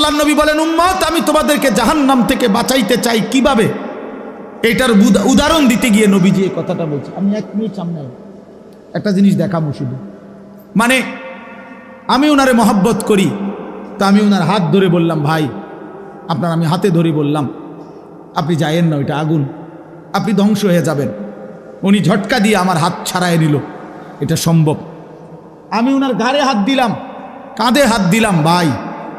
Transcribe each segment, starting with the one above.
আল্লাহ নবী বলেন, উম্মত, আমি তোমাদেরকে জাহান্নাম থেকে বাঁচাইতে চাই কীভাবে? এটার উদাহরণ দিতে গিয়ে নবীজি এই কথাটা বলছে। আমি এক মিনিট সামনে একটা জিনিস দেখাবো শুধু। মানে আমি ওনারে মহব্বত করি, তা আমি ওনার হাত ধরে বললাম, ভাই, আপনার আমি হাতে ধরে বললাম, আপনি যায়েন না, ওইটা আগুন। আপনি ধ্বংস হয়ে যাবেন। উনি ঝটকা দিয়ে আমার হাত ছাড়াই নিল। এটা সম্ভব। আমি ওনার ঘাড়ে হাত দিলাম, কাঁধে হাত দিলাম, ভাই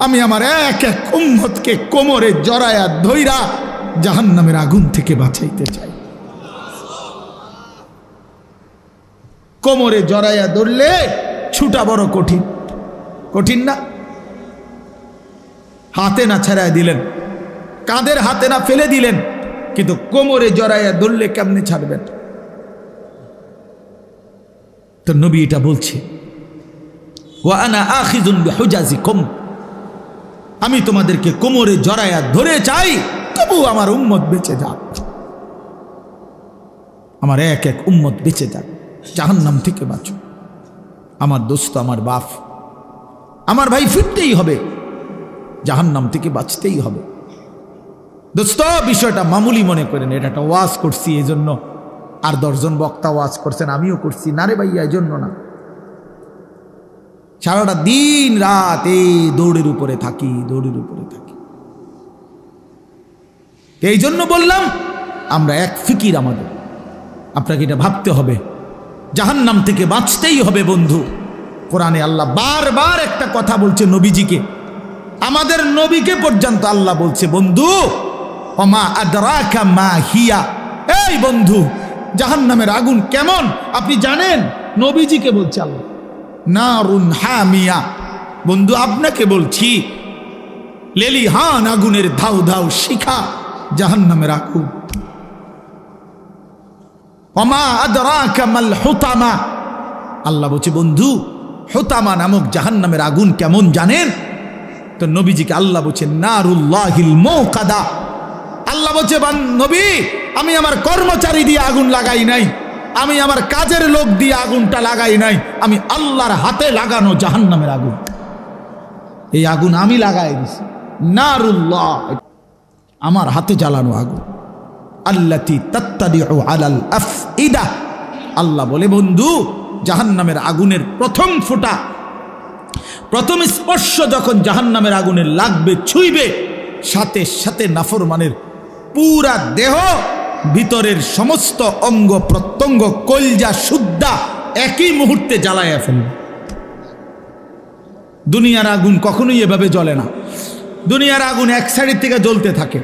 আমি আমার এক এক উম্মতকে কোমরে জড়ায়া ধৈরা জাহান্নামের আগুন থেকে বাঁচাইতে চাই। কোমরে জড়াইয়া ধরলে ছুটা বড় কঠিন। কঠিন না? হাতে না ছেড়ায় দিলেন। কাঁধের হাতে না ফেলে দিলেন। কিন্তু কোমরে জড়াইয়া ধরলে কেমনে ছাড়বেন? তো নবী এটা বলছে। ওয়ানা আখিজুন বিহুজাজিকুম। আমি তোমাদেরকে কোমরে জড়াইয়া ধরে চাই, তবু আমার উম্মত বেঁচে যাক। আমার এক এক উম্মত বেঁচে যাক, জাহান্নাম থেকে বাঁচো আমার দোস্ত, আমার বাপ, আমার ভাই ফিরতেই হবে, জাহান্নাম থেকে বাঁচতেই হবে। দোস্ত, বিষয়টা মামুলি মনে করেন, এটা একটা ওয়াজ করছি এই জন্য আর দশজন বক্তা ওয়াজ করছেন, আমিও করছি। না রে ভাইয়া এই জন্য না। সারাটা দিন রাত এই দৌড়ের উপরে থাকি, দৌড়ের উপরে থাকি। এই জন্য বললাম, আমরা এক ফিকির আমাদের। আপনাকে এটা ভাবতে হবে। জাহান্নাম থেকে বাঁচতেই হবে বন্ধু। কোরআনে আল্লাহ বারবার একটা কথা বলছে নবীজিকে। আমাদের নবীকে পর্যন্ত আল্লাহ বলছে, বন্ধু অমা আদরাকা মা হিয়া। এই বন্ধু, জাহান্নামের আগুন কেমন? আপনি জানেন? নবীজিকে বলছে আল্লাহ। নারুন হামিয়া। বন্ধু, আপনাকে বলছি, লেলি হান আগুনের ধাউ ধাউ শিখা জাহান্নামের আগুন অমা আদরাকা মাল হুতামা। আল্লাহ বলছে, বন্ধু, হুতামা নামক জাহান্নামের আগুন কেমন জানেন? তো নবীজিকে আল্লাহ বলছে, নারুল্লাহিল আল্লাহ বলছে নবী, আমি আমার কর্মচারী দিয়ে আগুন লাগাই নাই। আমি আমার কাজের লোক দিয়ে আগুনটা লাগাই নাই। আমি আল্লাহর হাতে লাগানো জাহান্নামের আগুন। এই আগুন আমি লাগাই দিছি। নারুল্লাহ। আমার হাতে জ্বালানো আগুন। আল্লাতি আল্লাহ বলে, বন্ধু, জাহান্নামের আগুনের প্রথম ফোঁটা, প্রথম স্পর্শ যখন জাহান্নামের আগুনে লাগবে, ছুঁইবে, সাথে সাথে নাফরমানের পুরা দেহ ভিতরের সমস্ত অঙ্গ প্রত্যঙ্গ কলজা শুদ্ধা একই মুহূর্তে জ্বালাইয়া ফেলবে দুনিয়ার আগুন কখনোই এভাবে জ্বলে না। দুনিয়ার আগুন এক সাইডের থেকে জ্বলতে থাকে।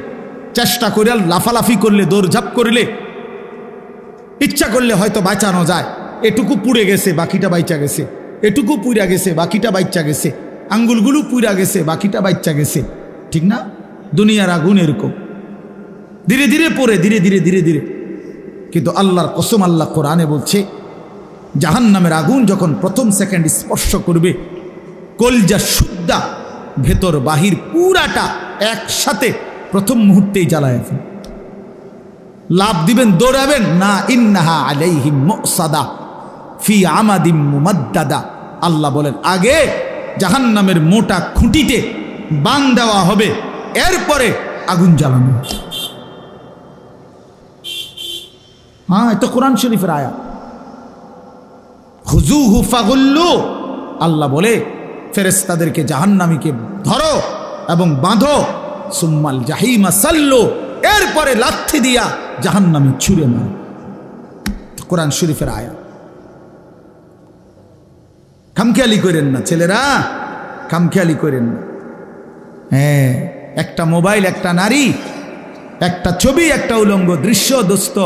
চেষ্টা করে লাফালাফি করলে, দৌড়ঝাপ করলে, ইচ্ছা করলে হয়তো বাঁচানো যায়। এটুকু পুড়ে গেছে, বাকিটা বাইচা গেছে। এটুকু পুইরা গেছে, বাকিটা বাইচা গেছে। আঙ্গুলগুলো পুইরা গেছে, বাকিটা বাইচা গেছে। ঠিক না? দুনিয়ার আগুন এরকম। ধীরে ধীরে পড়ে, ধীরে ধীরে ধীরে ধীরে। কিন্তু আল্লাহর কসম আল্লাহ কোরআনে বলছে জাহান নামের আগুন যখন প্রথম সেকেন্ড স্পর্শ করবে, কলজা সুদ্দা ভেতর বাহির পুরাটা একসাথে প্রথম মুহূর্তেই জ্বালায় ফেল। লাভ দিবেন, দৌড়াবেন, না ইন্নাহা আলাইহিম মুসাদা, ফি আমাদিম মুমাদ্দাদা। আল্লাহ বলেন, আগে জাহান্নামের মোটা খুঁটিতে বান দেওয়া হবে, এরপরে আগুন জ্বালানো হবে। হ্যাঁ এটা কোরআন শরীফের আয়া হুজু হু ফাগুল্লু। আল্লাহ বলে ফেরেস্তাদেরকে জাহান্নামীকে ধরো এবং বাঁধো। সুম্মাল জাহিমা সাল্লু। এরপরে লাথি দিয়া জাহান্নামী ছুঁড়ে মারো। কোরআন শরীফের আয়া খামখেয়ালি করেন না ছেলেরা, খামখেয়ালি করেন না। হ্যাঁ একটা মোবাইল, একটা নারী, একটা ছবি, একটা উলঙ্গ দৃশ্য, দোস্ত।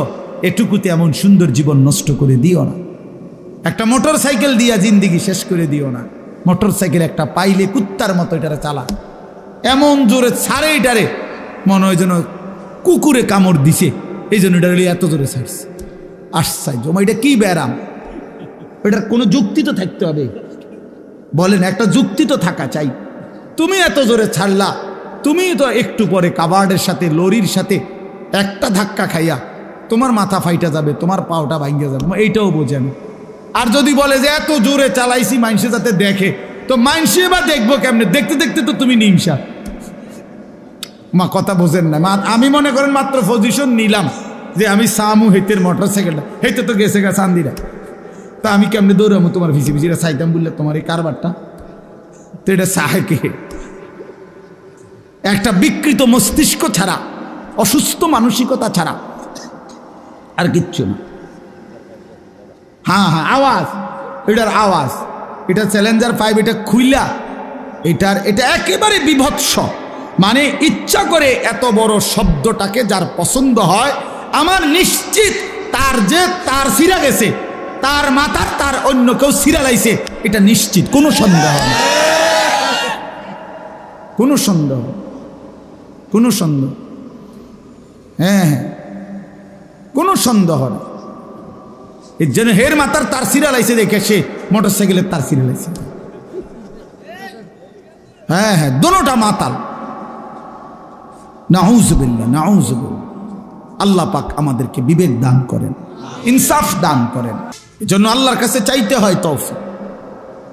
এটুকুতে এমন সুন্দর জীবন নষ্ট করে দিও না। একটা মোটর সাইকেল দিয়া জিন্দিগি শেষ করে দিও না। মোটর সাইকেল একটা পাইলে কুত্তার মতো এটারে চালা। এমন জোরে ছাড়ে এটারে, মনে হয় যেন কুকুরে কামড় দিছে। এই জন্য এটা এত জোরে ছাড়ছে। আশ্চর্য এটা কি ব্যারাম? এটার কোনো যুক্তি তো থাকতে হবে। বলেন, একটা যুক্তি তো থাকা চাই। তুমি এত জোরে ছাড়লা, তুমি তো একটু পরে কাবার্ডের সাথে, লরির সাথে একটা ধাক্কা খাইয়া তোমার মাথা ফাইটা যাবে, তোমার পাওটা ভাঙ্গে যাবে। এইটাও বোঝেন আর যদি বলে যে এত জোরে চালাইছি মাইনসে যাতে দেখে। তো মাইনসে বা দেখব কেমনে? দেখতে দেখতে তো তুমি নিমসা। মা, কথা বোঝেন না। মা, আমি মনে করেন মাত্র পজিশন নিলাম যে আমি সামু হেতের মোটর সাইকেলটা হেতে তো গেছে গা চান্দিরা। তা আমি কেমনে দৌড়াবো তোমার ভিজি ভিসিরা সাইতাম বললে তোমার এই কারবারটা। তো এটা সাহে কে একটা বিকৃত মস্তিষ্ক ছাড়া, অসুস্থ মানসিকতা ছাড়া আর কিচ্ছু না। হ্যাঁ হ্যাঁ আওয়াজ। এটার আওয়াজ। এটা চ্যালেঞ্জার ফাইভ এটা খুইলা। এটার, এটা একেবারে বিভৎস। মানে ইচ্ছা করে এত বড় শব্দটাকে যার পছন্দ হয়, আমার নিশ্চিত তার যে তার সিরা গেছে, তার মাথার তার অন্য কেউ সিরা লাইছে, এটা নিশ্চিত। কোনো সন্দেহ কোনো সন্দেহ। কোনো সন্দেহ। হ্যাঁ হ্যাঁ। কোনো সন্দেহ নেই। এর জন্য হের মাতার তার সিরা লাইছে দেখে সে মোটর সাইকেলের তার সিরা লাইছে হ্যাঁ হ্যাঁ দোনোটা মাতাল। নাউজবিল্লা নাউজবিল্লা আল্লাহ পাক আমাদেরকে বিবেক দান করেন, ইনসাফ দান করেন। এজন্য আল্লাহর কাছে চাইতে হয় তৌফিক।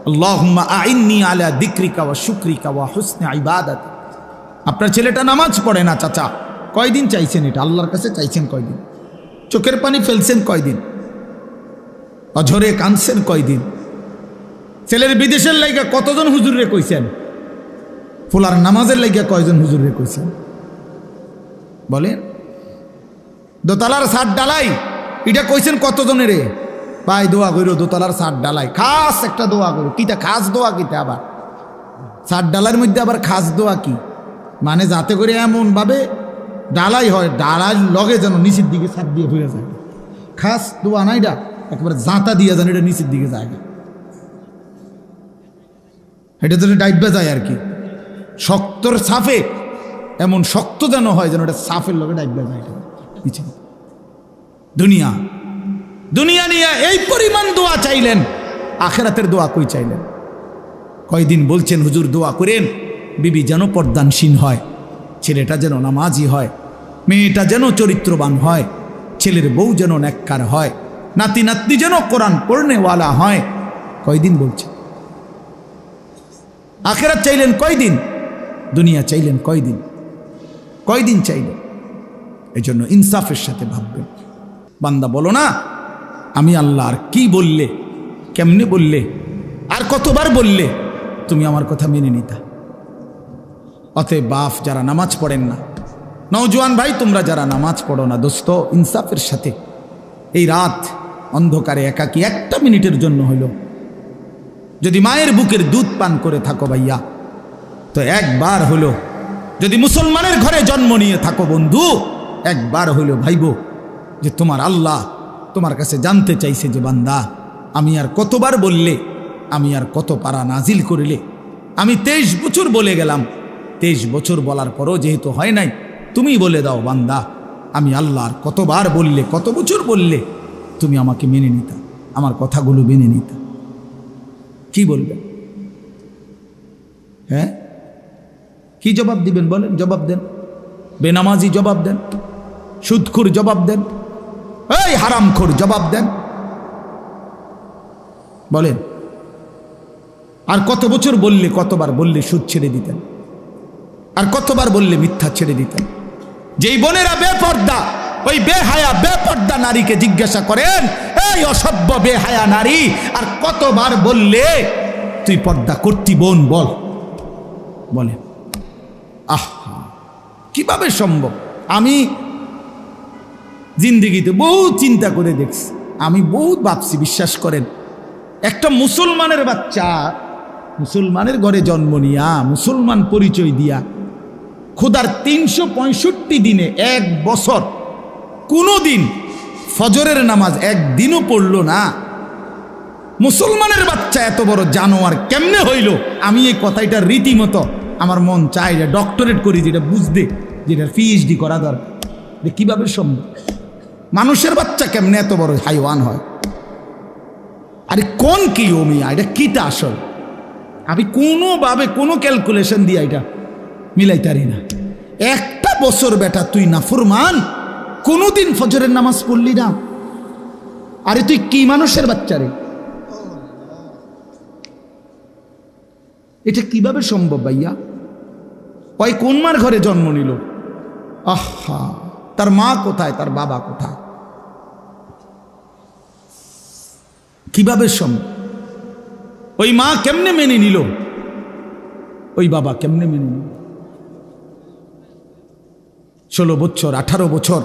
আল্লাহুম্মা আইন্নি আলা দিক্রিকা ওয়া শুকরিকা ওয়া হুসনে ইবাদাত আপনার ছেলেটা নামাজ পড়ে না, চাচা? কয়দিন চাইছেন এটা? আল্লাহর কাছে চাইছেন কয়দিন? চোখের পানি ফেলছেন কয়দিন? অঝরে কাঁদছেন কয়দিন? ছেলের বিদেশের লাইগা কতজন হুজুরে কইছেন? ফুলার নামাজের লাইগা কয়জন হুজুরে কইছেন? বলেন, দোতলার সাত ডালাই, এটা কইছেন কতজনের ভাই, দোয়া কইরো, দোতলার সাত ডালাই। খাস একটা দোয়া করো কিটা খাস দোয়া, কিটা আবার? সাত ডালার মধ্যে আবার খাস দোয়া কি? মানে যাতে করে এমন ভাবে ডালাই হয় ডালার লগে যেন নিচের দিকে সাপ দিয়ে ফিরে যায়। খাস দোয়া নাইডা একেবারে জাঁতা দিয়ে যেন এটা নিচের দিকে যায়। এটা যেন ডাইবা যায় আর কি। শক্তর সাফে এমন শক্ত যেন হয় যেন এটা সাফের লগে ডাইবা যায়। এটা দুনিয়া। দুনিয়া নিয়ে এই পরিমাণ দোয়া চাইলেন, আখেরাতের দোয়া কই চাইলেন? কয়দিন বলছেন, হুজুর, দোয়া করেন, বিবি যেন পর্দানসীন হয়, ছেলেটা যেন নামাজি হয় মেয়েটা যেন চরিত্রবান হয়, ছেলের বউ যেন ন্যাক্কার হয়, নাতি নাতনি যেন কোরআন পড়নেওয়ালা হয়। কয়দিন বলছে? আখেরাত চাইলেন কয়দিন? দুনিয়া চাইলেন কয়দিন? কয়দিন চাইলেন? এই জন্য ইনসাফের সাথে ভাববেন। বান্দা বলো না, আমি আল্লাহ আর কি বললে, কেমনে বললে, আর কতবার বললে, তুমি আমার কথা মেনে নিতা। অতএব বাফ যারা নামাজ পড়েন না নওজোয়ান ভাই, তোমরা যারা নামাজ পড়ো না দোস্ত, ইনসাফের সাথে। এই রাত অন্ধকারে একাকি একটা মিনিটের জন্য হইল। যদি মায়ের বুকের দুধ পান করে থাকো ভাইয়া, তো একবার হলো যদি মুসলমানের ঘরে জন্ম নিয়ে থাকো বন্ধু, একবার হইল ভাইব যে তোমার আল্লাহ তোমার কাছে জানতে চাইছে যে বান্দা, আমি আর কতবার বললে, আমি আর কত পারা নাজিল করিলে। আমি তেইশ বছর বলে গেলাম, তেইশ বছর বলার পরও যেহেতু হয় নাই তুমি বলে দাও, বান্দা, আমি আল্লাহ আর কতবার বললে, কত বছর বললে তুমি আমাকে মেনে নিতা, আমার কথাগুলো মেনে নিতা। কি বলবেন হ্যাঁ? কি জবাব দিবেন বলেন? জবাব দেন। বেনামাজি জবাব দেন। সুদখুর জবাব দেন। এই হারামখোর জবাব দেন। বলেন, আর কত বছর বললে, কতবার বললে সুদ ছেড়ে দিতেন? আর কতবার বললে মিথ্যা ছেড়ে দিতেন? যেই বোনেরা বেপর্দা, ওই বেহায়া, বেপর্দা নারীকে জিজ্ঞাসা করেন, এই অসভ্য বেহায়া নারী, আর কতবার বললে তুই পর্দা করতি বোন? বল। বলে, আহ, কীভাবে সম্ভব? আমি জিন্দিগিতে বহু চিন্তা করে দেখছি। আমি বহুত ভাবছি, বিশ্বাস করেন। একটা মুসলমানের বাচ্চা, মুসলমানের ঘরে জন্ম নিয়া, মুসলমান পরিচয় দিয়া খোদার তিনশো দিনে এক বছর। কোনো দিন ফজরের নামাজ একদিনও পড়ল না। মুসলমানের বাচ্চা এত বড় জানোয়ার কেমনে হইল? আমি এই কথাটা রীতিমতো আমার মন চাই যে ডক্টরেট করি, যেটা বুঝতে যেটা পিএইচডি করা দরকার। যে কীভাবে সম্ভব? মানুষের বাচ্চা কেমনে এত বড় হাইওয়ান হয়? আরে কোন কি ও মিয়া এটা কিটা আসল? আমি কোনোভাবে কোনো ক্যালকুলেশন দিয়ে এটা। মিলাইতারি না। একটা বছর বেটা তুই না ফুরমান কোনোদিন ফজরের নামাজ পড়লি না। আরে তুই কি মানুষের বাচ্চা রে? এটা কীভাবে সম্ভব ভাইয়া? ওই কোন মার ঘরে জন্ম নিল? আহা, তার মা কোথায়, তার বাবা কোথায়? কীভাবে সম্ভব? ওই মা কেমনে মেনে নিল? ওই বাবা কেমনে মেনে নিল? ষোলো বছর, আঠারো বছর।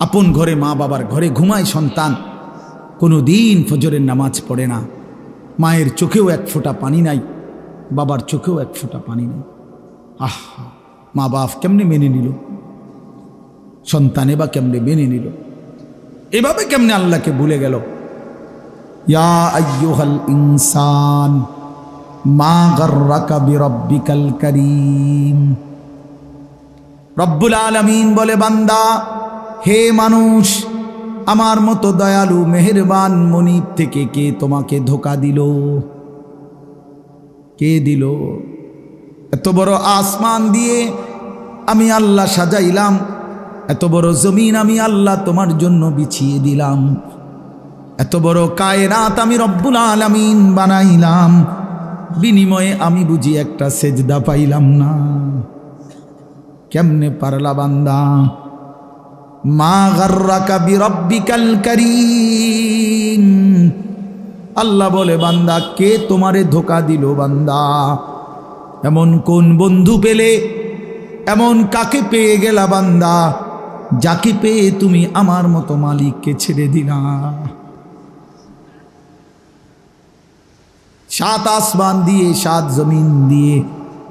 আপন ঘরে মা বাবার ঘরে ঘুমায় সন্তান। কোনো দিন ফজরের নামাজ পড়ে না। মায়ের চোখেও এক ফোঁটা পানি নাই, বাবার চোখেও এক ফোঁটা পানি নাই। আহ, মা বাপ কেমনে মেনে নিল? সন্তানে বা কেমনে মেনে নিল? এভাবে কেমনে আল্লাহকে ভুলে গেল? ইয়া ইনসান, মা গাররাকা বিরাব্বিকাল কারীম। রব্বুল আলামিন বলে, বান্দা, হে মানুষ, আমার মতো দয়ালু, মেহেরবান মনিব থেকে কে তোমাকে ধোকা দিল? কে দিল? এত বড় আসমান দিয়ে আমি আল্লাহ সাজাইলাম, এত বড় জমিন আমি আল্লাহ তোমার জন্য বিছিয়ে দিলাম, এত বড় কায়রাত আমি রব্বুল আলামিন বানাইলাম, বিনিময়ে আমি বুঝি একটা সেজদা পাইলাম না। কেমনে পারলা বান্দা? মা গার্রাকা বিরব্বিকাল করিম। আল্লাহ বলে, বান্দা, কে তোমারে ধোকা দিল বান্দা? এমন কোন বন্ধু পেলে? এমন কাকে পেয়ে গেলা বান্দা? যাকে পেয়ে তুমি আমার মতো মালিককে ছেড়ে দিলা? সাত আসমান দিয়ে, সাত জমিন দিয়ে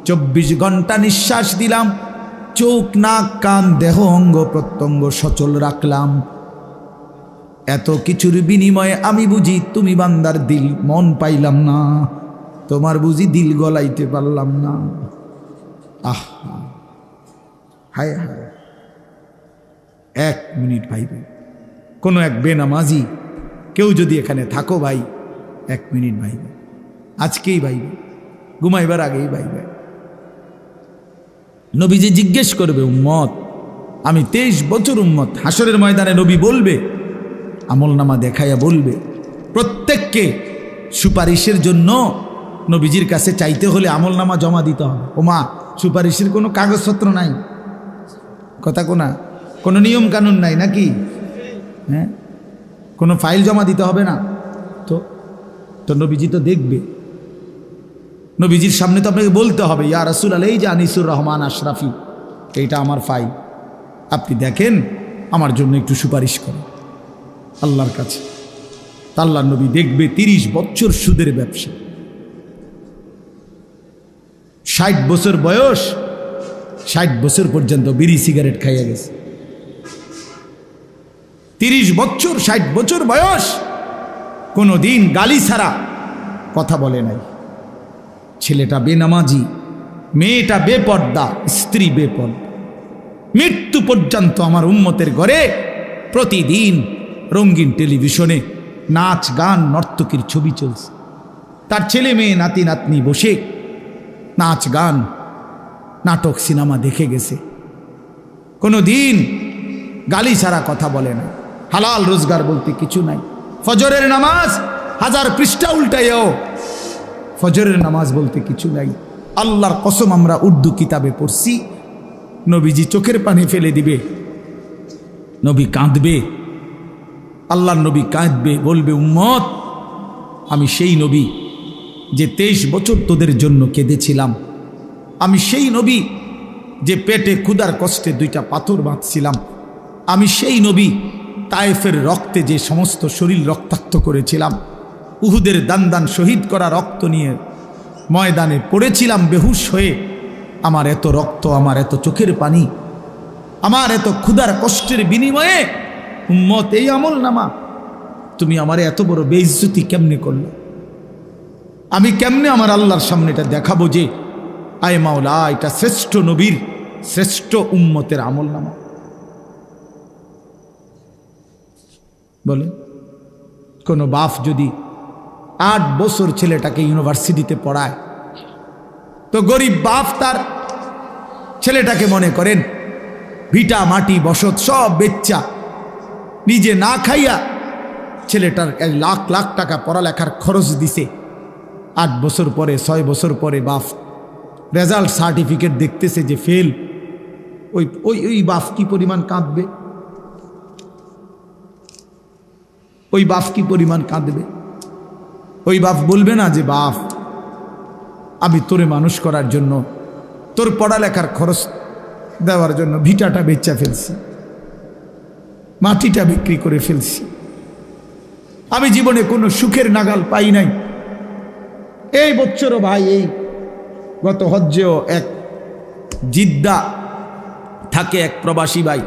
চব্বিশ ঘণ্টা নিঃশ্বাস দিলাম। চোখ, নাক, কান, দেহ, অঙ্গ প্রত্যঙ্গ সচল রাখলাম। এত কিছুর বিনিময়ে আমি বুঝি তুমি বান্দার দিল, মন পাইলাম না। তোমার বুঝি দিল গলাইতে পারলাম না। আহ, হায় হায়। এক মিনিট ভাইবে কোনো এক বেনামাজি, কেউ যদি এখানে থাকো ভাই, এক মিনিট ভাইবে আজকেই ভাইবে ঘুমাইবার আগেই ভাইবে নবীজি জিজ্ঞেস করবে, উম্মত, আমি তেইশ বছর উম্মত। হাসরের ময়দানে নবী বলবে, আমল নামা দেখাইয়া বলবে, প্রত্যেককে সুপারিশের জন্য নবীজির কাছে চাইতে হলে আমল নামা জমা দিতে হবে। ওমা, সুপারিশের কোনো কাগজপত্র নাই? কথা কোনা? কোনো নিয়ম কানুন নাই নাকি? হ্যাঁ? কোনো ফাইল জমা দিতে হবে না? তো তো নবীজি তো দেখবে। নবীজির সামনে তো আপনাকে বলতে হবে, ইয়া রাসুল আল এই যে আনিসুর রহমান আশরাফি, এইটা আমার ফাইল। আপনি দেখেন, আমার জন্য একটু সুপারিশ করেন। আল্লাহর কাছে। আল্লাহ নবী দেখবে তিরিশ বছর সুদের ব্যবসা। ষাট বছর বয়স, ষাট বছর পর্যন্ত বিড়ি সিগারেট খাইয়া গেছে। তিরিশ বছর, ষাট বছর বয়স কোনো দিন গালি ছাড়া কথা বলে নাই। ছেলেটা বেনামাজি, মেয়েটা বেপর্দা, স্ত্রী বেপর্দা। মৃত্যু পর্যন্ত আমার উম্মতের ঘরে প্রতিদিন রঙিন টেলিভিশনে নাচ, গান, নর্তকীর ছবি চলছে। তার ছেলে মেয়ে, নাতি, নাতনি বসে নাচ, গান, নাটক, সিনেমা দেখে গেছে। কোনো দিন গালি ছাড়া কথা বলে না হালাল রোজগার বলতে কিছু নাই। ফজরের নামাজ হাজার পৃষ্ঠা উল্টাইও ফজরের নামাজ বলতে কিছু নাই। আল্লাহর কসম আমরা উর্দু কিতাবে পড়ছি। নবীজি চোখের পানি ফেলে দিবে। নবী কাঁদবে। আল্লাহর নবী কাঁদবে, বলবে, উম্মত, আমি সেই নবী যে তেইশ বছর তোদের জন্য কেঁদেছিলাম। আমি সেই নবী যে পেটে ক্ষুদার কষ্টে দুইটা পাথর বাঁধছিলাম। আমি সেই নবী তায়েফের রক্তে যে সমস্ত শরীর রক্তাক্ত করেছিলাম। উহুদের দান দান শহীদ করা রক্ত নিয়ে ময়দানে পড়েছিলাম বেহুশ হয়ে। আমার এত রক্ত, আমার এত চোখের পানি, আমার এত ক্ষুধার কষ্টের বিনিময়ে উম্মত, এই আমল নামা। তুমি আমার এত বড় বেইজ্জতি কেমনে করলে? আমি কেমনে আমার আল্লাহর সামনে এটা দেখাবো যে, আয় মাওলা, এটা শ্রেষ্ঠ নবীর, শ্রেষ্ঠ উম্মতের আমল নামা। বলে কোনো বাফ যদি আট বছর ছেলেটাকে ইউনিভার্সিটিতে পড়ায়। তো গরিব বাপ তার ছেলেটাকে মনে করেন, ভিটা, মাটি, বসত, সব বেচ্চা। নিজে না খাইয়া ছেলেটার লাখ লাখ টাকা পড়ালেখার খরচ দিছে। আট বছর পরে, ছয় বছর পরে বাপ রেজাল্ট সার্টিফিকেট দেখতেছে যে ফেল। ওই ওই ওই বাপ কি পরিমাণ কাঁদবে? ওই বাপ কি পরিমাণ কাঁদবে? ওই বাপ বলবে না যে, বাপ, আমি তোরে মানুষ করার জন্য, তোর পড়ালেখার খরচ দেওয়ার জন্য ভিটাটা বেচা ফেলছি, মাটিটা বিক্রি করে ফেলছি। আমি জীবনে কোনো সুখের নাগাল পাই নাই। এই বছরও ভাই, এই গত হজ্জেও এক জিদ্দা থাকে এক প্রবাসী ভাই।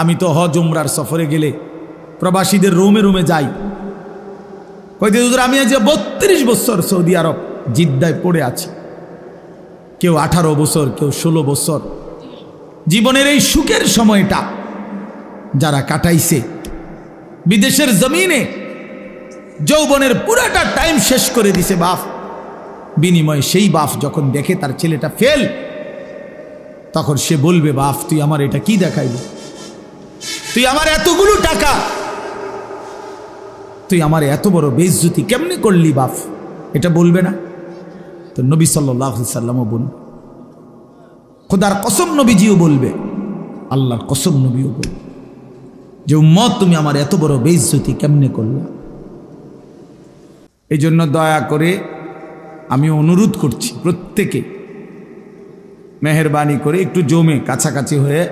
আমি তো হজ, উমরার সফরে গেলে প্রবাসীদের রুমে রুমে যাই। কইতে হুজুর, আমি আজ বত্রিশ বছর সৌদি আরব জিদ্দায় পড়ে আছি। কেউ আঠারো বছর, কেউ ষোলো বছর। জীবনের এই সুখের সময়টা যারা কাটাইছে, বিদেশের জমিনে যৌবনের পুরাটা টাইম শেষ করে দিছে বাপ। বিনিময়ে সেই বাপ যখন দেখে তার ছেলেটা ফেল তখন সে বলবে, বাপ, তুই আমার এটা কি দেখাইবি তুই আমার এতগুলো টাকা তুই আমার এত বড় বেজ্জুতি কেমনি করলি বাপ? এটা বলবে না? তো নবী সাল্লামও বলবে। খোদার কসম নবীজিও বলবে। আল্লাহর কসম নবীও বলবে। যে উম্মত, তুমি আমার এত বড় বেজ্জতি কেমনে করলা? এই জন্য দয়া করে আমি অনুরোধ করছি প্রত্যেকে মেহরবানি করে একটু জমে কাছাকাছি হয়ে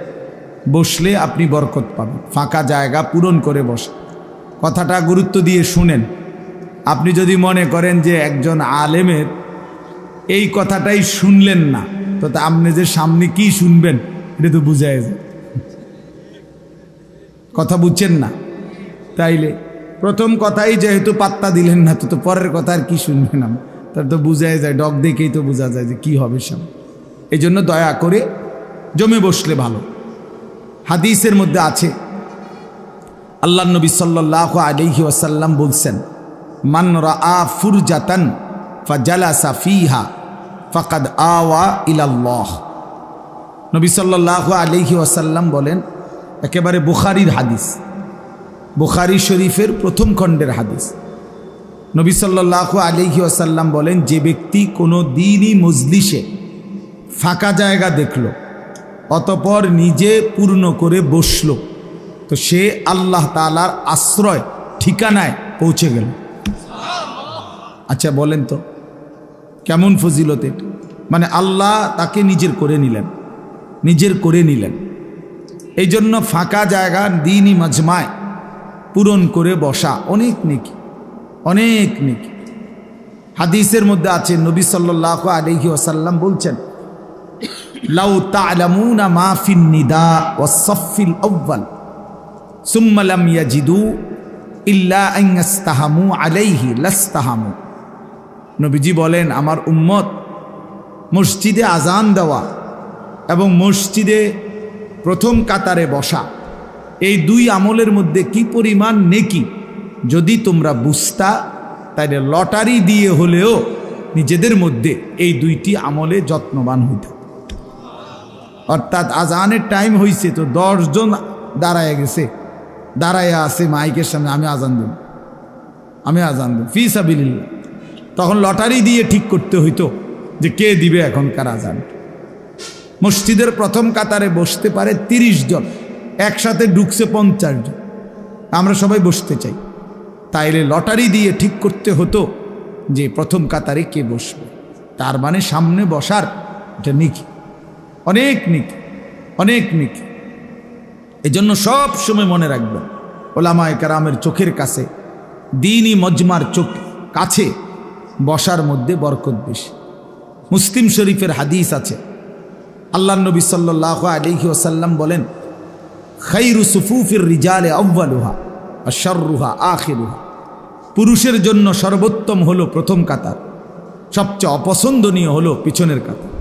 বসলে আপনি বরকত পাবেন। ফাঁকা জায়গা পূরণ করে বসে। কথাটা গুরুত্ব দিয়ে শুনেন। আপনি যদি মনে করেন যে একজন আলেমের এই কথাটাই শুনলেন না, তো আপনি যে সামনে কি শুনবেন, এটা তো বুঝায় যায়। কথা বুঝছেন না? তাইলে প্রথম কথাই যেহেতু পাত্তা দিলেন না, তো তো পরের কথা আর কি শুনবেন আমি তার তো বুঝাই যায়, ডগ দেখেই তো বোঝা যায় যে কি হবে সব এই জন্য দয়া করে জমে বসলে ভালো। হাদিসের মধ্যে আছে আল্লাহ নবী সাল্লাহ আলহি ওয়াসাল্লাম বলছেন, মান রা ফুরজাতান ফাজালাসা ফিহা ফাকাদ আওয়া ইলাল্লাহ। নবী সাল্লাহ আলহি ওয়াসাল্লাম বলেন, একেবারে বুখারির হাদিস, বুখারি শরীফের প্রথম খণ্ডের হাদিস। নবী সাল্লাহ আলহি আসাল্লাম বলেন, যে ব্যক্তি কোনো দিনই মজলিসে ফাঁকা জায়গা দেখল, অতপর নিজে পূর্ণ করে বসল তো সে আল্লাহ তালার আশ্রয়, ঠিকানায় পৌঁছে গেল। আচ্ছা বলেন তো, কেমন ফজিলত মানে আল্লাহ তাকে নিজের করে নিলেন, নিজের করে নিলেন। এই জন্য ফাঁকা জায়গা দিনই মজমায় পূরণ করে বসা অনেক নেকি অনেক নেকি। হাদিসের মধ্যে আছে, নবী সাল্লাহ আলহি ওসাল্লাম বলছেন, লাউ তালামুনা মাফিন নিদা ও সফিল আব্বাল সুম্মালাম ইয়াজিদু ইল্লা আলাইহি নবীজি বলেন, আমার উম্মত মসজিদে আজান দেওয়া এবং মসজিদে প্রথম কাতারে বসা, এই দুই আমলের মধ্যে কি পরিমাণ নেকি? যদি তোমরা বুঝতা, তাইলে লটারি দিয়ে হলেও নিজেদের মধ্যে এই দুইটি আমলে যত্নবান হইত অর্থাৎ আজানের টাইম হয়েছে তো দশজন দাঁড়ায় গেছে। দাঁড়ায় আছে মাইকের সামনে, আমি আজান দেব। আমি আজান দেব। ফি সাবিল্লা তখন লটারি দিয়ে ঠিক করতে হইতো যে কে দিবে এখনকার আজান। মসজিদের প্রথম কাতারে বসতে পারে তিরিশ জন, একসাথে ঢুকছে পঞ্চাশ জন। আমরা সবাই বসতে চাই। তাইলে লটারি দিয়ে ঠিক করতে হতো যে প্রথম কাতারে কে বসবে। তার মানে সামনে বসার এটা নিকি। অনেক নিকি। অনেক নিকি। এই জন্য সব সময় মনে রাখবেন, ওলামায় কারামের চোখের কাছে, দিনই মজমার চোখ কাছে, বসার মধ্যে বরকত বেশি। মুসলিম শরীফের হাদিস আছে আল্লাহ নবী সাল্লাহ আলহি ওসাল্লাম বলেন খৈরু সুফুফির রিজালে আব্বালুহা আশারুহা আখিরুহা। পুরুষের জন্য সর্বোত্তম হলো প্রথম কাতার, সবচেয়ে অপছন্দনীয় হলো পিছনের কাতার।